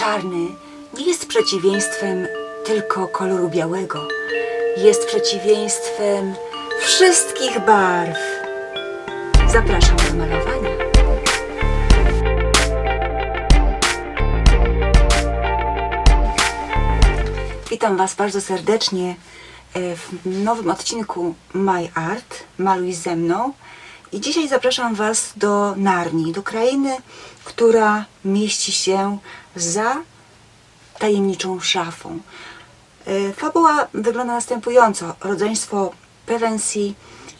czarny nie jest przeciwieństwem tylko koloru białego. Jest przeciwieństwem wszystkich barw. Zapraszam do malowania. Witam Was bardzo serdecznie e, w nowym odcinku My Art. Maluj ze mną. I dzisiaj zapraszam Was do Narni, do krainy, która mieści się za tajemniczą szafą. E, Fabuła wygląda następująco. Rodzeństwo Pevensi,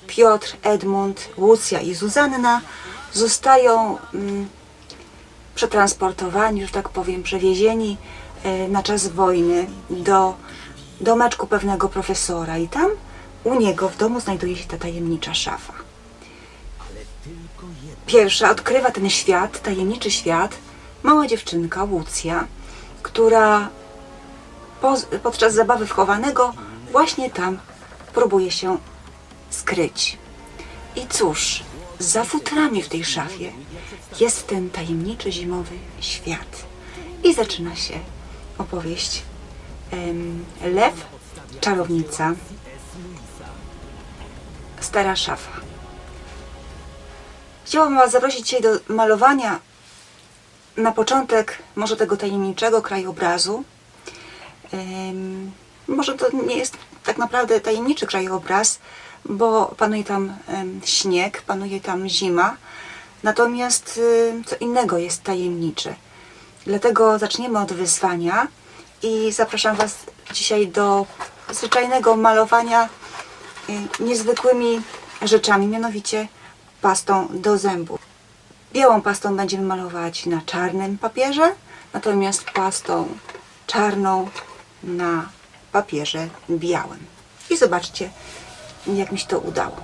Piotr, Edmund, Łucja i Zuzanna zostają mm, przetransportowani, że tak powiem, przewiezieni e, na czas wojny do domeczku pewnego profesora i tam u niego w domu znajduje się ta tajemnicza szafa. Pierwsza odkrywa ten świat, tajemniczy świat, mała dziewczynka Łucja, która po, podczas zabawy wchowanego właśnie tam próbuje się skryć. I cóż, za futrami w tej szafie jest ten tajemniczy zimowy świat. I zaczyna się opowieść Lew, czarownica, stara szafa. Chciałabym Was zaprosić dzisiaj do malowania na początek może tego tajemniczego krajobrazu. Może to nie jest tak naprawdę tajemniczy krajobraz, bo panuje tam śnieg, panuje tam zima, natomiast co innego jest tajemnicze. Dlatego zaczniemy od wyzwania i zapraszam Was dzisiaj do zwyczajnego malowania niezwykłymi rzeczami, mianowicie pastą do zębów. Białą pastą będziemy malować na czarnym papierze, natomiast pastą czarną na papierze białym. I zobaczcie, jak mi się to udało.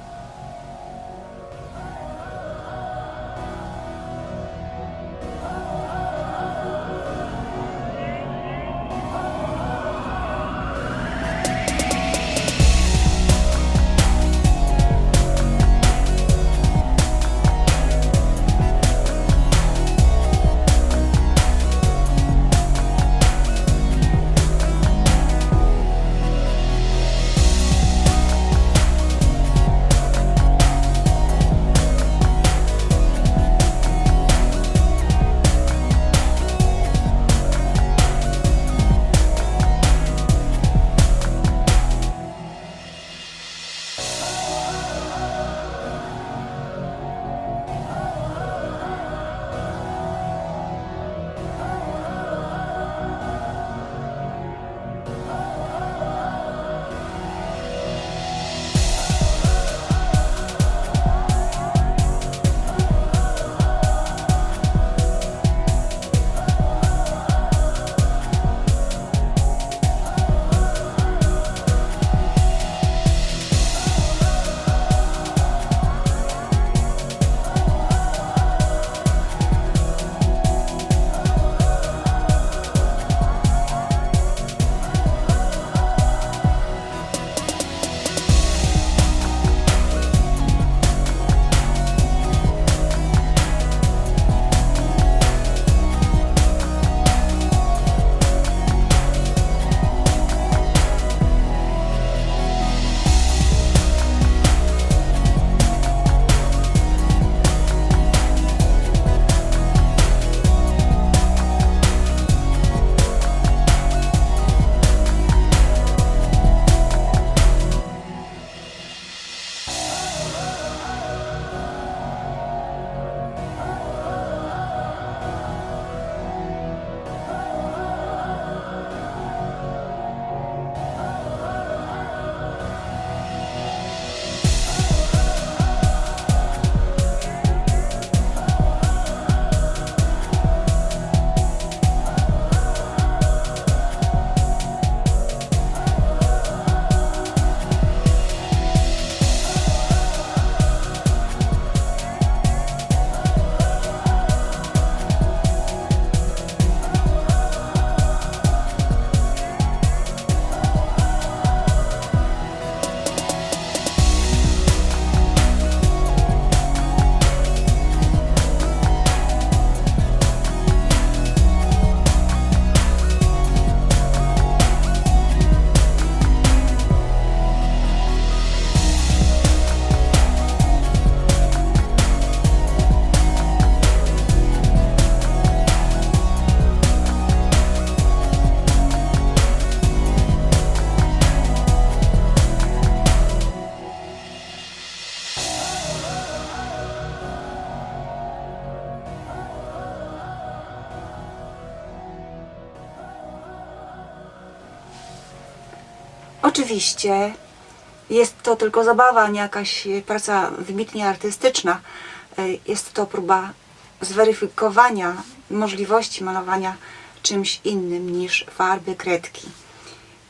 Oczywiście jest to tylko zabawa, nie jakaś e, praca wybitnie artystyczna. E, Jest to próba zweryfikowania możliwości malowania czymś innym niż farby, kredki.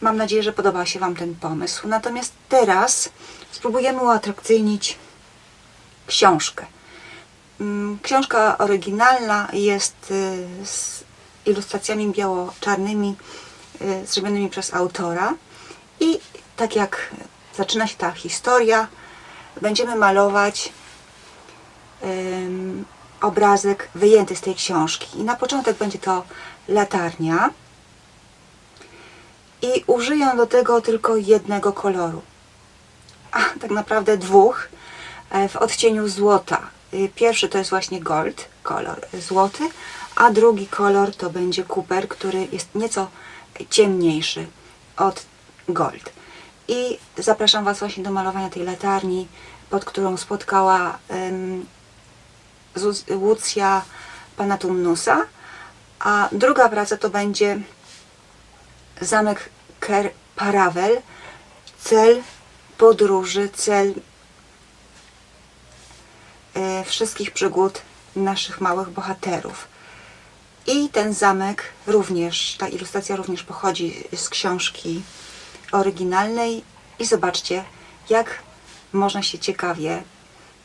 Mam nadzieję, że podoba się Wam ten pomysł. Natomiast teraz spróbujemy uatrakcyjnić książkę. Mm, Książka oryginalna jest y, z ilustracjami biało-czarnymi zrobionymi przez autora i tak jak zaczyna się ta historia, będziemy malować obrazek wyjęty z tej książki. I na początek będzie to latarnia i użyję do tego tylko jednego koloru. A tak naprawdę dwóch e, w odcieniu złota. Y, Pierwszy to jest właśnie gold, kolor złoty, a drugi kolor to będzie kuper, który jest nieco ciemniejszy od gold. I zapraszam Was właśnie do malowania tej latarni, pod którą spotkała em, Zuz- Łucja pana Tumnusa. A druga praca to będzie zamek Ker Paravel, cel podróży, cel e, wszystkich przygód naszych małych bohaterów. I ten zamek również, ta ilustracja również pochodzi z książki oryginalnej i zobaczcie, jak można się ciekawie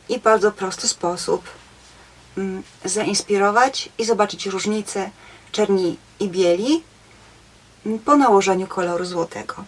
i bardzo prosty sposób mm, zainspirować i zobaczyć różnice czerni i bieli mm, po nałożeniu koloru złotego.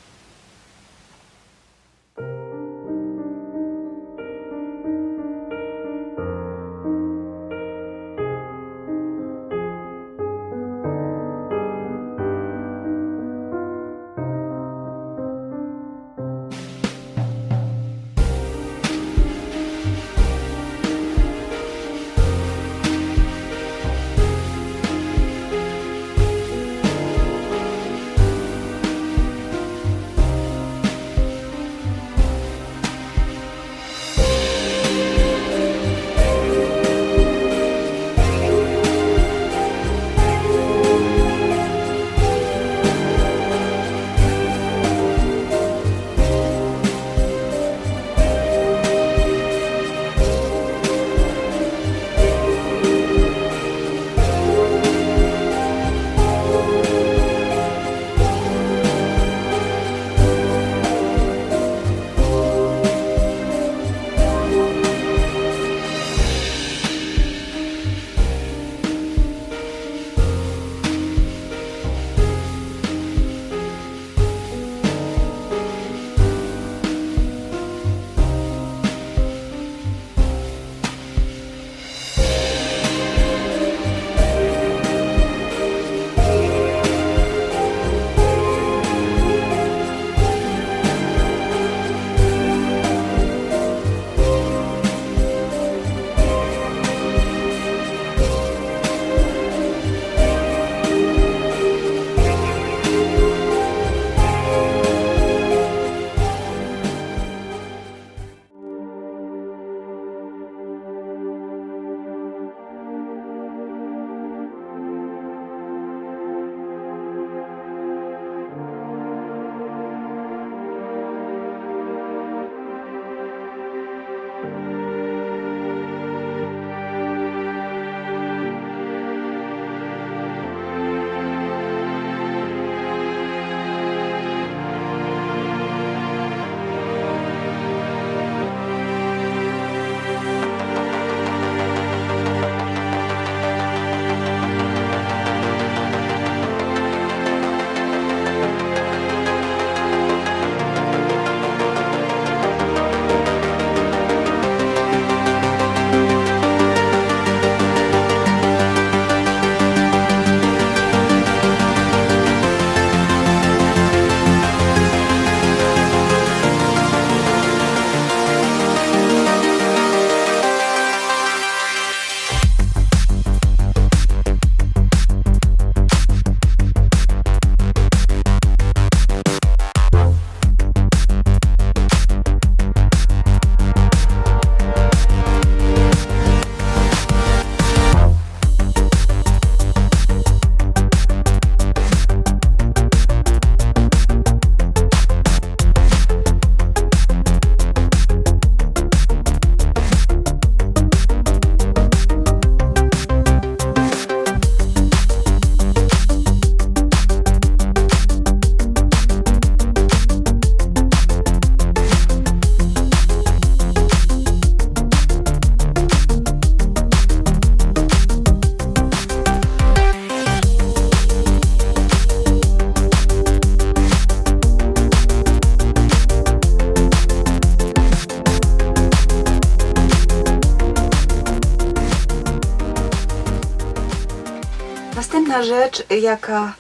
Rzecz, jaka,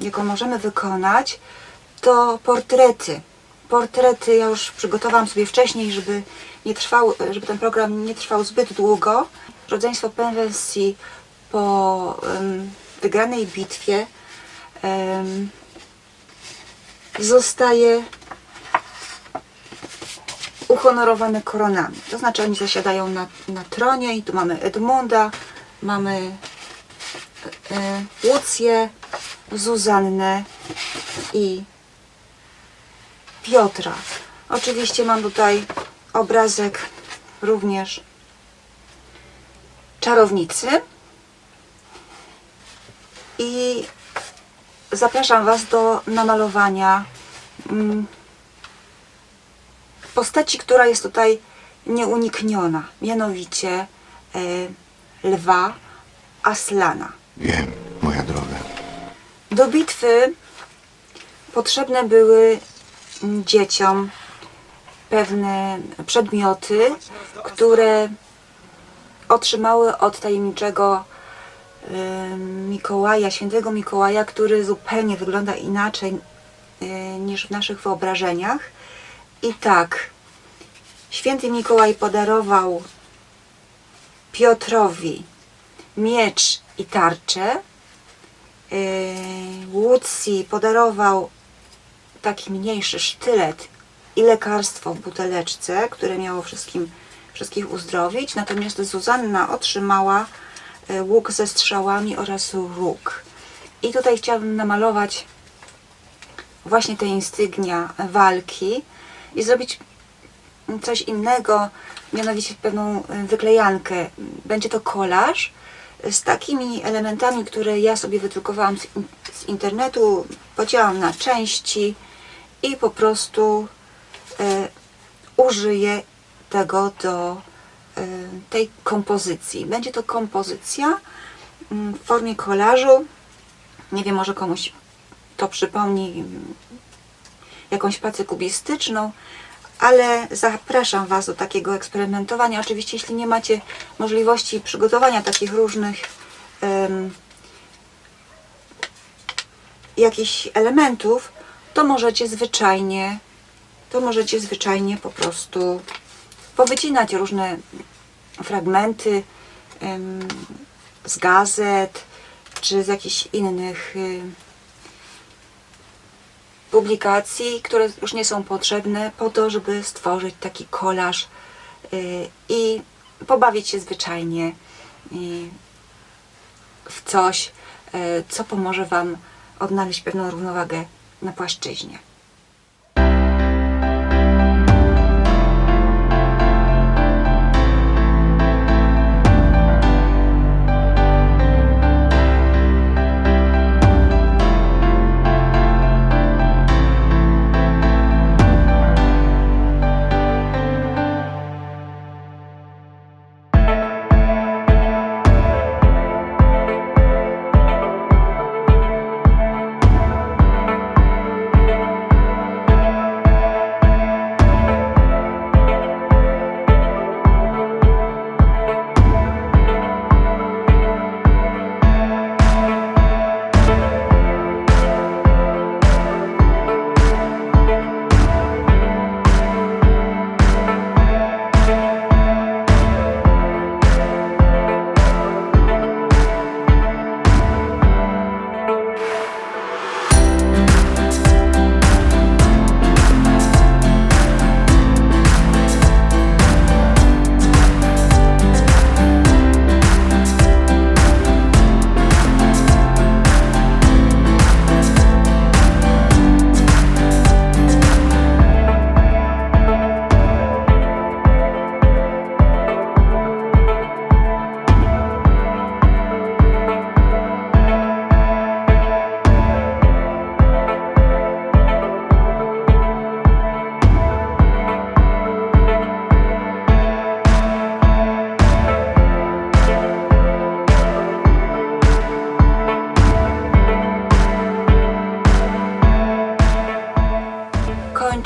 jaką możemy wykonać, to portrety. Portrety ja już przygotowałam sobie wcześniej, żeby, nie trwał, żeby ten program nie trwał zbyt długo. Rodzeństwo Penwensji po wygranej bitwie zostaje uhonorowane koronami. To znaczy oni zasiadają na, na tronie i tu mamy Edmunda, mamy Łucję, Zuzannę i Piotra. Oczywiście mam tutaj obrazek również czarownicy i zapraszam Was do namalowania mm, postaci, która jest tutaj nieunikniona, mianowicie e, lwa Aslana. Wiem, moja droga. Do bitwy potrzebne były mm, dzieciom pewne przedmioty, które otrzymały od tajemniczego ym, Mikołaja, świętego Mikołaja, który zupełnie wygląda inaczej y, niż w naszych wyobrażeniach. I tak, święty Mikołaj podarował Piotrowi miecz i tarczę. Yy, Łucji podarował taki mniejszy sztylet i lekarstwo w buteleczce, które miało wszystkim, wszystkich uzdrowić. Natomiast Zuzanna otrzymała e, łuk ze strzałami oraz róg. I tutaj chciałabym namalować właśnie te instygnia walki i zrobić coś innego, mianowicie pewną e, wyklejankę. Będzie to kolaż z takimi elementami, które ja sobie wydrukowałam z, z internetu, podziałam na części i po prostu e, użyję tego do e, tej kompozycji. Będzie to kompozycja mm, w formie kolażu. Nie wiem, może komuś to przypomni mm, jakąś pracę kubistyczną, ale zapraszam Was do takiego eksperymentowania. Oczywiście, jeśli nie macie możliwości przygotowania takich różnych em, jakichś elementów, to możecie zwyczajnie, to możecie zwyczajnie po prostu powycinać różne fragmenty em, z gazet czy z jakichś innych em, publikacji, które już nie są potrzebne, po to, żeby stworzyć taki kolaż y, i pobawić się zwyczajnie y, w coś, y, co pomoże Wam odnaleźć pewną równowagę na płaszczyźnie.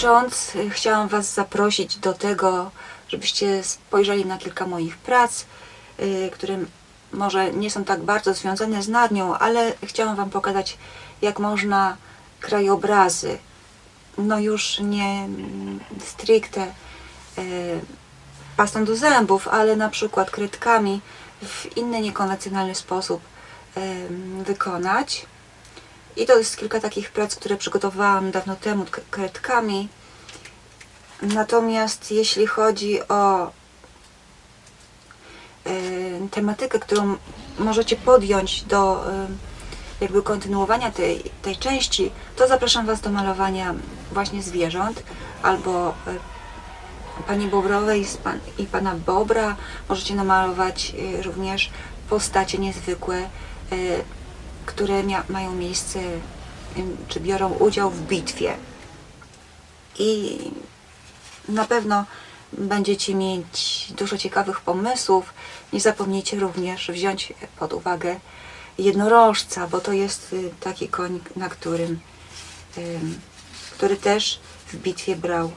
Kończąc, y, chciałam Was zaprosić do tego, żebyście spojrzeli na kilka moich prac, y, które może nie są tak bardzo związane z Narnią, ale chciałam Wam pokazać, jak można krajobrazy, no już nie mm, stricte e, pastą do zębów, ale na przykład kredkami w inny niekonwencjonalny sposób wykonać. I to jest kilka takich prac, które przygotowałam dawno temu kredkami. Natomiast jeśli chodzi o e, tematykę, którą możecie podjąć do e, jakby kontynuowania tej, tej części, to zapraszam Was do malowania właśnie zwierząt albo e, Pani Bobrowej z pan, i Pana Bobra. Możecie namalować e, również postacie niezwykłe, e, które mają miejsce czy biorą udział w bitwie. I na pewno będziecie mieć dużo ciekawych pomysłów. Nie zapomnijcie również wziąć pod uwagę jednorożca, bo to jest y, taki koń, na którym, ym, który też w bitwie brał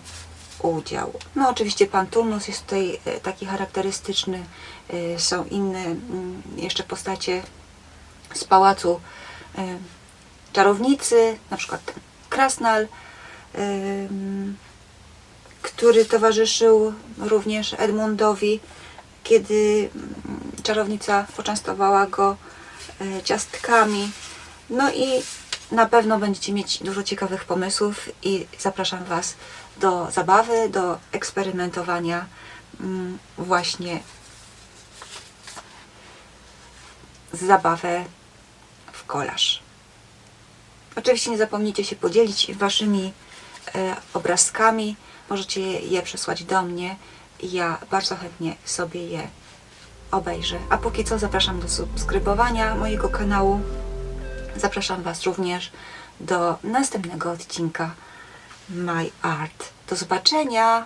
udział. No oczywiście pan Turnus jest tutaj y, taki charakterystyczny. Y, Są inne mm, jeszcze postacie z pałacu y, czarownicy, na przykład Krasnal, ym, który towarzyszył również Edmundowi, kiedy mm, czarownica poczęstowała go e, ciastkami. No i na pewno będziecie mieć dużo ciekawych pomysłów i zapraszam Was do zabawy, do eksperymentowania mm, właśnie z zabawę kolaż. Oczywiście nie zapomnijcie się podzielić waszymi e, obrazkami. Możecie je przesłać do mnie ja bardzo chętnie sobie je obejrzę. A póki co zapraszam do subskrybowania mojego kanału. Zapraszam Was również do następnego odcinka My Art. Do zobaczenia!